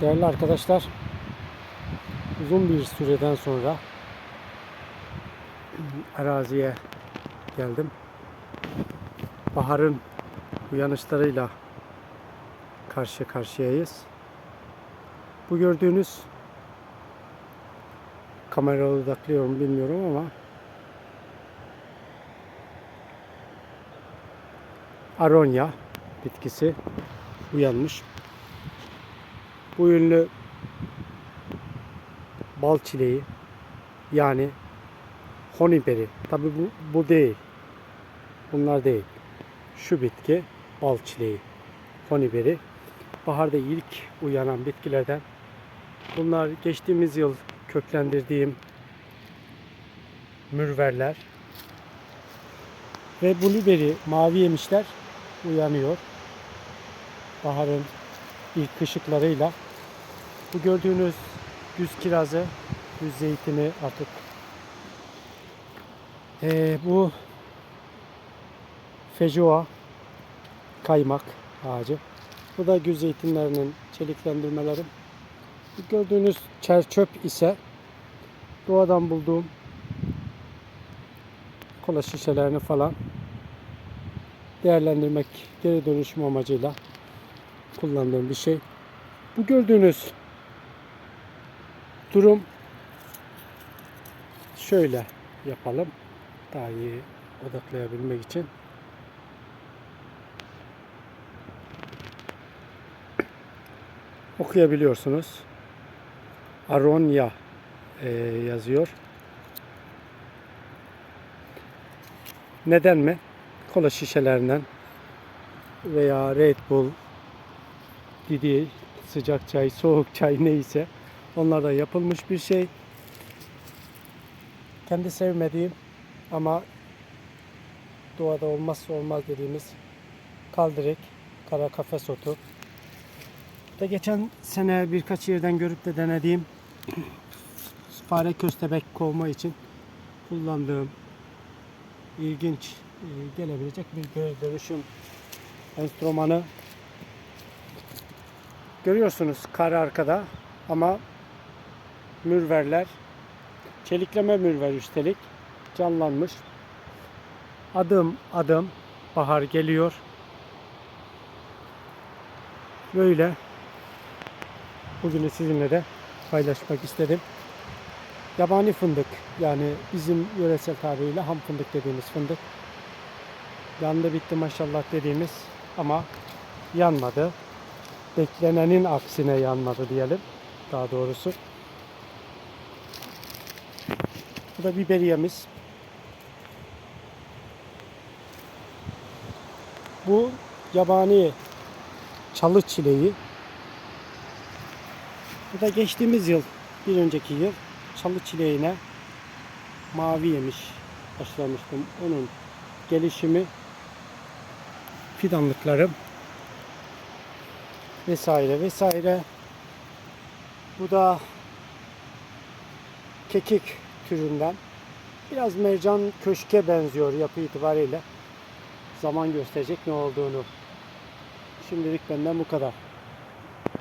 Değerli arkadaşlar, uzun bir süreden sonra araziye geldim. Baharın uyanışlarıyla karşı karşıyayız. Bu gördüğünüz kamera odaklıyorum bilmiyorum ama aronya bitkisi uyanmış. Bu ünlü bal çileği yani honeyberry. Tabi bu, bu değil. Bunlar değil. Şu bitki bal çileği. Honeyberry. Baharda ilk uyanan bitkilerden. Bunlar geçtiğimiz yıl köklendirdiğim mürverler. Ve blueberry mavi yemişler uyanıyor. Baharın ilk ışıklarıyla. Bu gördüğünüz güz kirazı, güz zeytini artık. Ee, bu feijoa kaymak ağacı. Bu da güz zeytinlerinin çeliklendirmeleri. Bu gördüğünüz çerçöp ise doğadan bulduğum kola şişelerini falan değerlendirmek geri dönüşüm amacıyla kullandığım bir şey. Bu gördüğünüz durum şöyle yapalım. Daha iyi odaklayabilmek için. Okuyabiliyorsunuz. Aronya e, yazıyor. Neden mi? Kola şişelerinden veya Red Bull, Didi, sıcak çay, soğuk çay neyse onlardan yapılmış bir şey. Kendi sevmediğim ama doğada olmazsa olmaz dediğimiz kaldırek, kara kafes otu. Da geçen sene birkaç yerden görüp de denediğim fare köstebek kovma için kullandığım ilginç e, gelebilecek bir geri dönüşüm enstrümanı görüyorsunuz kar arkada ama mürverler çelikleme mürver üstelik canlanmış. Adım adım bahar geliyor. Böyle bugünü sizinle de paylaşmak istedim. Yabani fındık yani bizim yöresel tabiriyle ham fındık dediğimiz fındık. Yandı bitti maşallah dediğimiz ama yanmadı. Beklenenin aksine yanmadı diyelim daha doğrusu. Bu da biberiyemiz. Bu yabani çalı çileği. Bu da geçtiğimiz yıl, bir önceki yıl çalı çileğine mavi yemiş başlamıştım. Onun gelişimi fidanlıklarım vesaire vesaire. Bu da kekik türünden. Biraz mercan köşke benziyor yapı itibariyle. Zaman gösterecek ne olduğunu. Şimdilik benden bu kadar.